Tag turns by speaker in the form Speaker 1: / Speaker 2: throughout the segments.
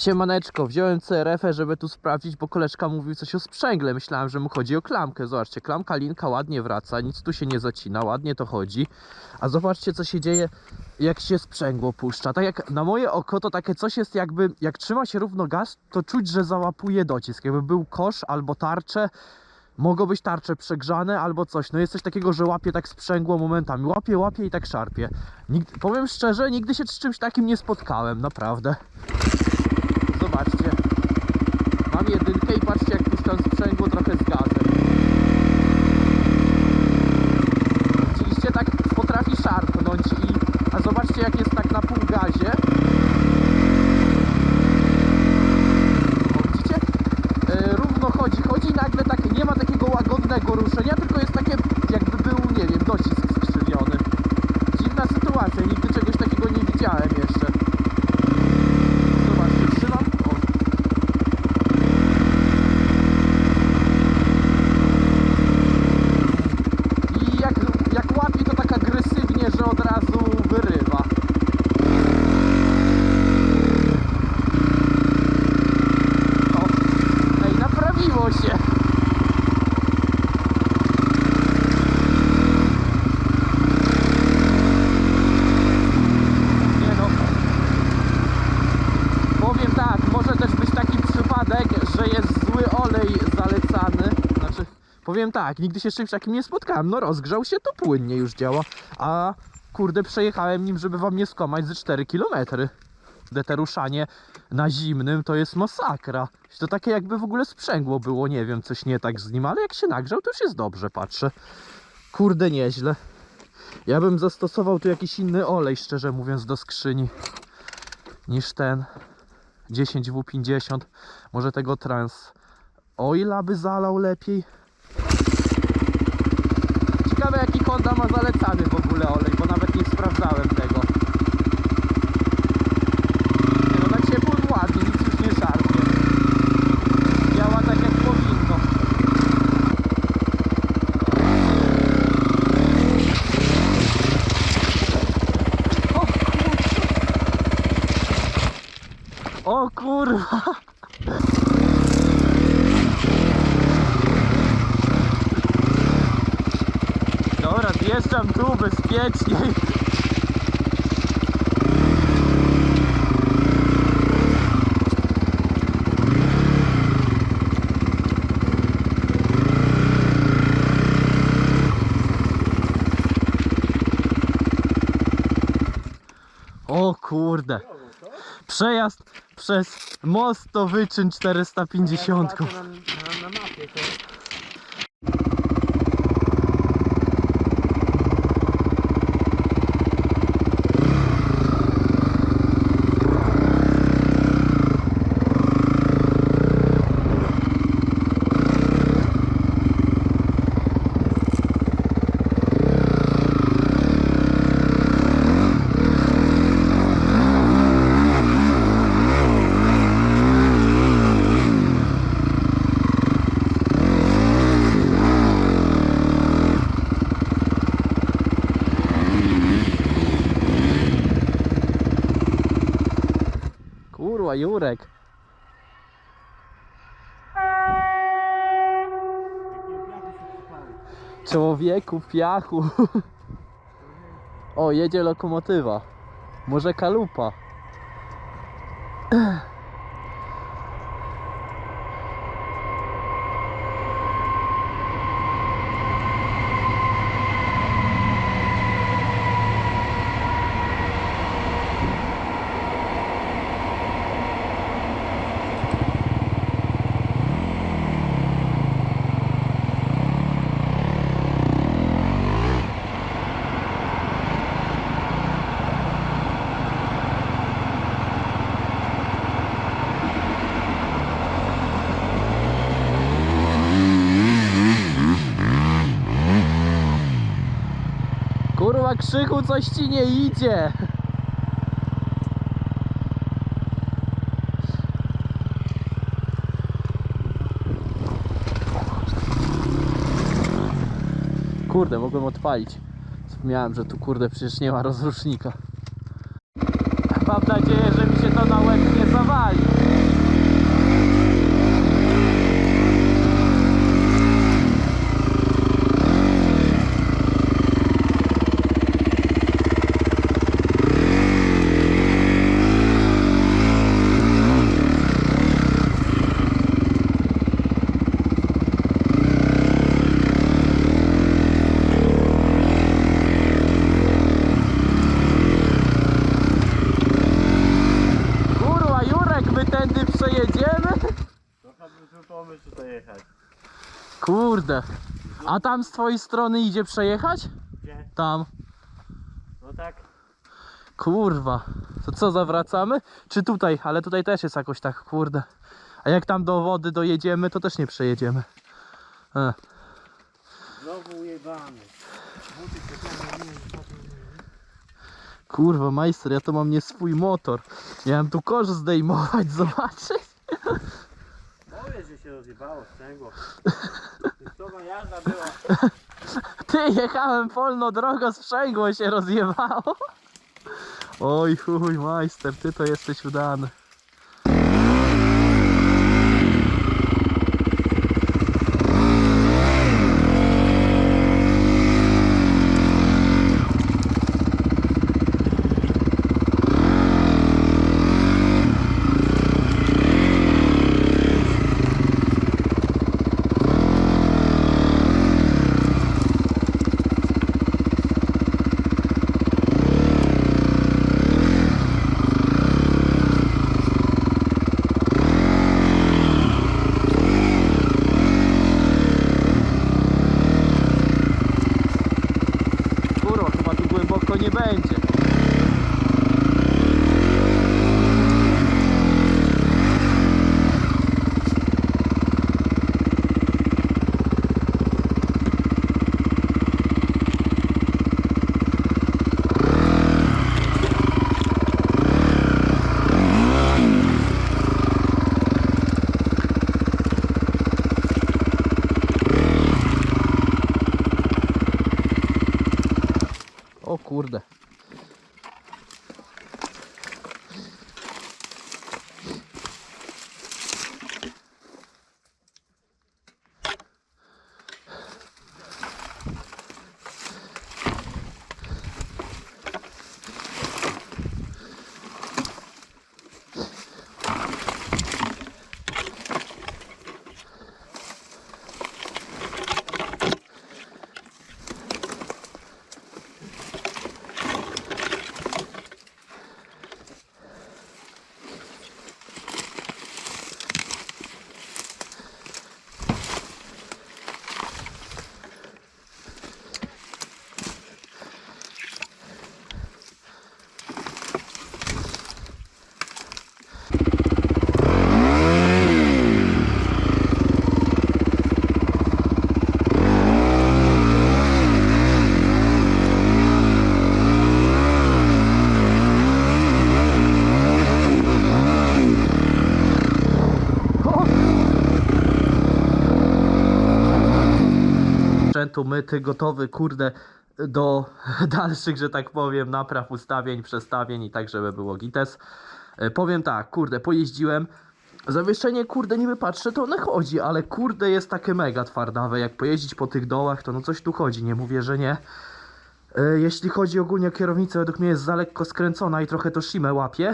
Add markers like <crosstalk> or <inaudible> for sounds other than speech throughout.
Speaker 1: Siemaneczko, wziąłem CRF-ę, żeby tu sprawdzić, bo koleżka mówił coś o sprzęgle. Myślałem, że mu chodzi o klamkę. Zobaczcie, klamka linka ładnie wraca, nic tu się nie zacina, ładnie to chodzi. A zobaczcie, co się dzieje, jak się sprzęgło puszcza. Tak jak na moje oko, to takie coś jest jakby, jak trzyma się równo gaz, to czuć, że załapuje docisk. Jakby był kosz albo tarcze, mogą być tarcze przegrzane albo coś. No jest coś takiego, że łapie tak sprzęgło momentami. Łapie, łapie i tak szarpie. Nigdy, powiem szczerze, nigdy się z czymś takim nie spotkałem, naprawdę. Zobaczcie. Mam jedynkę i patrzcie jak puszczam sprzęgło trochę z gazem. Widzieliście, tak potrafi szarpnąć i... A zobaczcie jak jest tak na pół gazie. Widzicie? E, równo chodzi, chodzi i nagle tak nie ma takiego łagodnego ruszenia, tylko jest takie jakby był, nie wiem, docisk skrzywiony. Dziwna sytuacja, nigdy czegoś takiego nie widziałem jeszcze. Zobaczcie, trzymam. O. I jak, jak łapie to tak agresywnie, że od razu wyrywa. O. Ej, naprawiło się. Nie no. Powiem tak, może też być taki przypadek, że jest zły olej zalecany. Znaczy, powiem tak, nigdy się z czymś takim nie spotkałem. No rozgrzał się, to płynnie już działa. A kurde, przejechałem nim, żeby wam nie skomać ze 4 km. Gdy te ruszanie na zimnym to jest masakra. To takie jakby w ogóle sprzęgło było, nie wiem, coś nie tak z nim, ale jak się nagrzał, to już jest dobrze, patrzę. Kurde, nieźle. Ja bym zastosował tu jakiś inny olej, szczerze mówiąc, do skrzyni niż ten 10W50. Może tego trans oila by zalał lepiej. Ma zalecany w ogóle olej, bo nawet nie sprawdzałem tego. No na ciepłym ładnie, nic już nie szarpie. Działa tak jak powinno. O kurwa! O kurwa! Dobra, zjeżdżam tu bezpieczniej. O kurde. Przejazd przez most to wyczyn 450.
Speaker 2: Na, na, na mapie to
Speaker 1: Kurwa, Jurek. Człowieku, piachu. <laughs> O, jedzie lokomotywa. Może kalupa. Kurwa, krzyku, coś ci nie idzie. Kurde, mogłem odpalić. Zapomniałem, że tu kurde przecież nie ma rozrusznika. Mam nadzieję, że mi się to na łeb nie zawali. Kurde. A tam z twojej strony idzie przejechać?
Speaker 2: Gdzie?
Speaker 1: Tam.
Speaker 2: No tak.
Speaker 1: Kurwa. To co, zawracamy? Czy tutaj? Ale tutaj też jest jakoś tak, kurde. A jak tam do wody dojedziemy, to też nie przejedziemy. E.
Speaker 2: Znowu ujebany. Buty się tam nie
Speaker 1: Kurwa, majster, ja to mam nie swój motor. Miałem tu kosz zdejmować, <laughs> zobaczyć.
Speaker 2: Się rozjebało sprzęgło. Testowa jazda była.
Speaker 1: Ty, jechałem wolno drogą, sprzęgło się rozjebało. Oj chuj, majster, ty to jesteś udany. Kurwa, chyba tu głęboko nie będzie. O Sprzętu myty, gotowy, kurde, do <laughs> dalszych, że tak powiem, napraw, ustawień, przestawień i tak, żeby było gites. E, Powiem tak, kurde, pojeździłem. Zawieszenie, kurde, niby patrzę, to one chodzi, ale kurde jest takie mega twardawe. Jak pojeździć po tych dołach, to no coś tu chodzi, nie mówię, że nie. E, Jeśli chodzi ogólnie o kierownicę, według mnie jest za lekko skręcona i trochę to szimę łapie.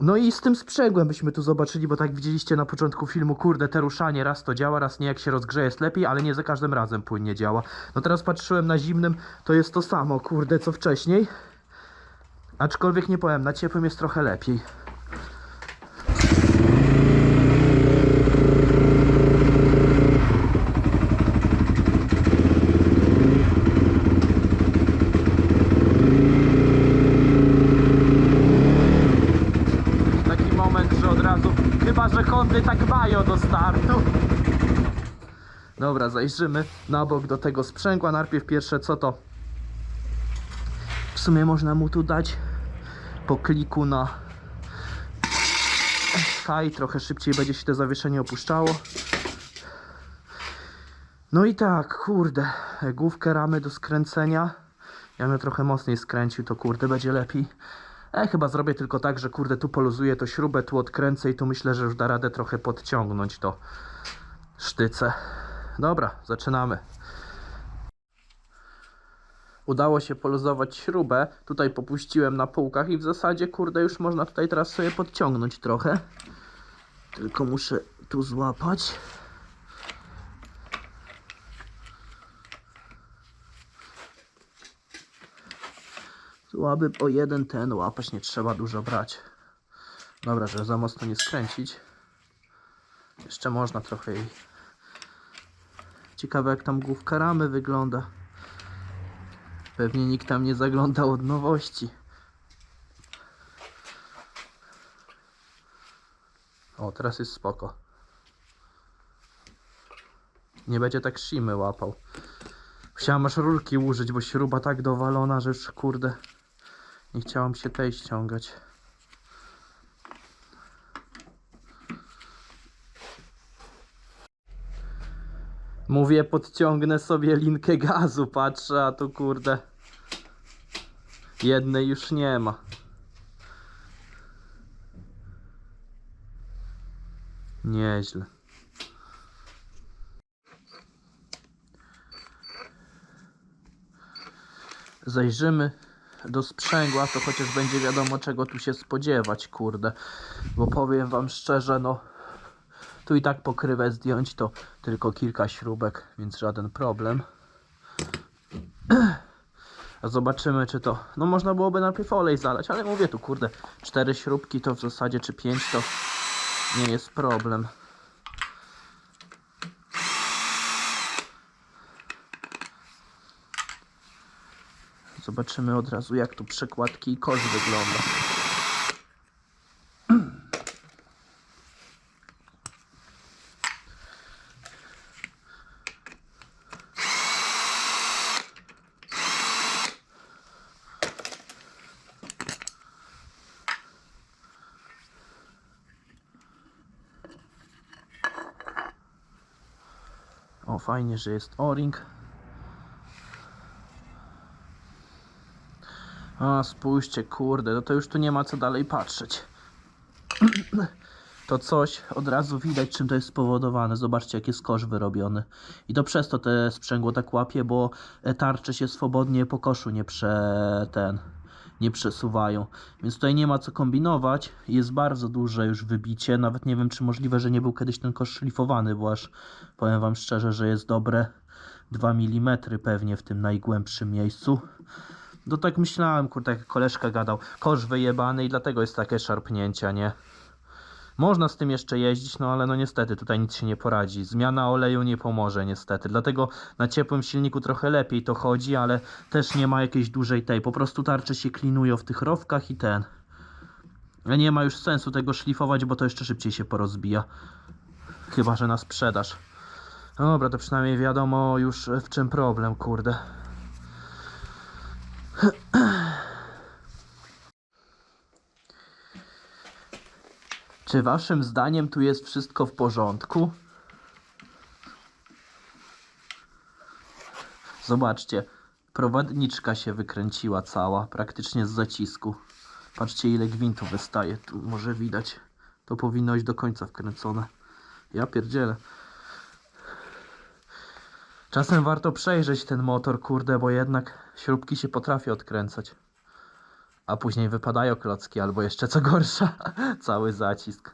Speaker 1: No i z tym sprzęgłem byśmy tu zobaczyli, bo tak widzieliście na początku filmu, kurde, te ruszanie raz to działa, raz nie, jak się rozgrzeje jest lepiej, ale nie za każdym razem płynnie działa. No teraz patrzyłem na zimnym, to jest to samo, kurde, co wcześniej. Aczkolwiek nie powiem, na ciepłym jest trochę lepiej. Taki moment, że od razu, chyba że Hondy tak mają do startu. Dobra, zajrzymy na bok do tego sprzęgła. Najpierw pierwsze co to? W sumie można mu tu dać po kliku na i trochę szybciej będzie się to zawieszenie opuszczało. No i tak, kurde, główkę ramy do skręcenia. Ja bym trochę mocniej skręcił, to kurde będzie lepiej. E, chyba zrobię tylko tak, że kurde tu poluzuję to śrubę, tu odkręcę i tu myślę, że już da radę trochę podciągnąć to sztyce. Dobra, zaczynamy. Udało się poluzować śrubę. Tutaj popuściłem na półkach i w zasadzie kurde już można tutaj teraz sobie podciągnąć trochę. Tylko muszę tu złapać. Słaby o jeden ten łapać nie trzeba dużo brać. Dobra, żeby za mocno nie skręcić. Jeszcze można trochę jej. Ciekawe jak tam główka ramy wygląda. Pewnie nikt tam nie zaglądał od nowości. O, teraz jest spoko. Nie będzie tak simy łapał. Chciałam aż rurki użyć, bo śruba tak dowalona, że już kurde. Nie chciałam się tej ściągać. Mówię, podciągnę sobie linkę gazu, patrzę, a tu kurde. Jednej już nie ma. Nieźle. Zajrzymy do sprzęgła, to chociaż będzie wiadomo czego tu się spodziewać, kurde. Bo powiem wam szczerze, no tu i tak pokrywę zdjąć to tylko kilka śrubek, więc żaden problem. <clears throat> A zobaczymy czy to, no można byłoby najpierw olej zalać, ale mówię tu kurde, cztery śrubki to w zasadzie czy pięć to nie jest problem. Zobaczymy od razu jak tu przekładki i kosz wygląda. Fajnie, że jest o-ring. A, spójrzcie, kurde, no to już tu nie ma co dalej patrzeć. To coś od razu widać, czym to jest spowodowane. Zobaczcie, jak jest kosz wyrobiony. I to przez to te sprzęgło tak łapie, bo e, tarcze się swobodnie po koszu nie prze... ten... nie przesuwają. Więc tutaj nie ma co kombinować. Jest bardzo duże już wybicie. Nawet nie wiem, czy możliwe, że nie był kiedyś ten kosz szlifowany, bo aż powiem wam szczerze, że jest dobre 2 mm pewnie w tym najgłębszym miejscu. No tak myślałem, kurde, jak koleżka gadał. Kosz wyjebany i dlatego jest takie szarpnięcia, nie? Można z tym jeszcze jeździć, no ale no niestety tutaj nic się nie poradzi. Zmiana oleju nie pomoże niestety. Dlatego na ciepłym silniku trochę lepiej to chodzi, ale też nie ma jakiejś dużej tej. Po prostu tarcze się klinują w tych rowkach i ten. Nie ma już sensu tego szlifować, bo to jeszcze szybciej się porozbija. Chyba, że na sprzedaż. Dobra, to przynajmniej wiadomo już w czym problem, kurde. Czy waszym zdaniem tu jest wszystko w porządku? Zobaczcie, prowadniczka się wykręciła cała, praktycznie z zacisku. Patrzcie ile gwintu wystaje, tu może widać. To powinno iść do końca wkręcone. Ja pierdzielę. Czasem warto przejrzeć ten motor, kurde, bo jednak śrubki się potrafi odkręcać. A później wypadają klocki, albo jeszcze co gorsza, <laughs> cały zacisk.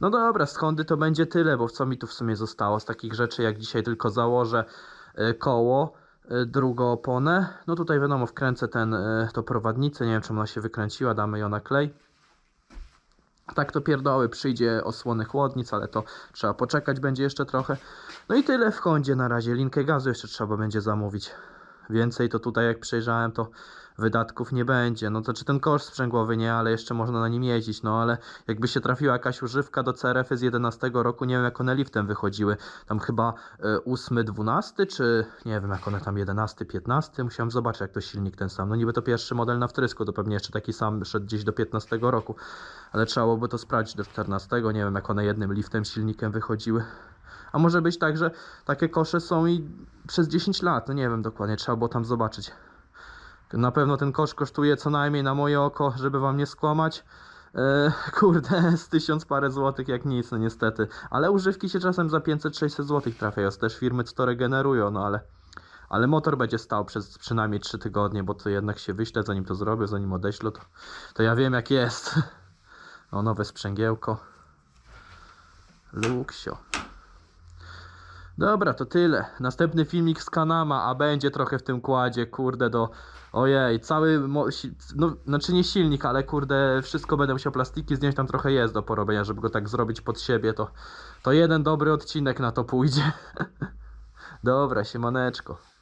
Speaker 1: No dobra, z Hondy to będzie tyle, bo co mi tu w sumie zostało z takich rzeczy, jak dzisiaj tylko założę y, koło, y, drugą oponę. No tutaj wiadomo, wkręcę ten, y, to prowadnicę, nie wiem czemu ona się wykręciła, damy ją na klej. Tak to pierdoły, przyjdzie osłony chłodnic, ale to trzeba poczekać będzie jeszcze trochę. No i tyle w Hondzie na razie, linkę gazu jeszcze trzeba będzie zamówić. Więcej to tutaj jak przejrzałem to wydatków nie będzie. No to czy ten kosz sprzęgłowy nie, ale jeszcze można na nim jeździć. No ale jakby się trafiła jakaś używka do CRF z 11 roku, nie wiem jak one liftem wychodziły. Tam chyba y, 8, 12 czy nie wiem jak one tam 11, 15. Musiałem zobaczyć jak to silnik ten sam. No niby to pierwszy model na wtrysku, to pewnie jeszcze taki sam szedł gdzieś do 15 roku. Ale trzeba byłoby to sprawdzić do 14. Nie wiem jak one jednym liftem silnikiem wychodziły. A może być tak, że takie kosze są i przez 10 lat. No nie wiem dokładnie, trzeba było tam zobaczyć. Na pewno ten kosz kosztuje co najmniej na moje oko, żeby wam nie skłamać. E, kurde, <laughs> z tysiąc parę złotych jak nic, no niestety. Ale używki się czasem za 500-600 złotych trafiają. Są też firmy, co to regenerują, no ale. Ale motor będzie stał przez przynajmniej 3 tygodnie, bo to jednak się wyślę, zanim to zrobię, zanim odeślę, to, to ja wiem jak jest. <laughs> O, nowe sprzęgiełko. Luksio. Dobra, to tyle. Następny filmik z Kanama, a będzie trochę w tym kładzie, kurde, do... Ojej, cały... Mo... No, znaczy nie silnik, ale kurde, wszystko będę musiał plastiki zdjąć, tam trochę jest do porobienia, żeby go tak zrobić pod siebie, to... To jeden dobry odcinek na to pójdzie. <laughs> Dobra, siemaneczko.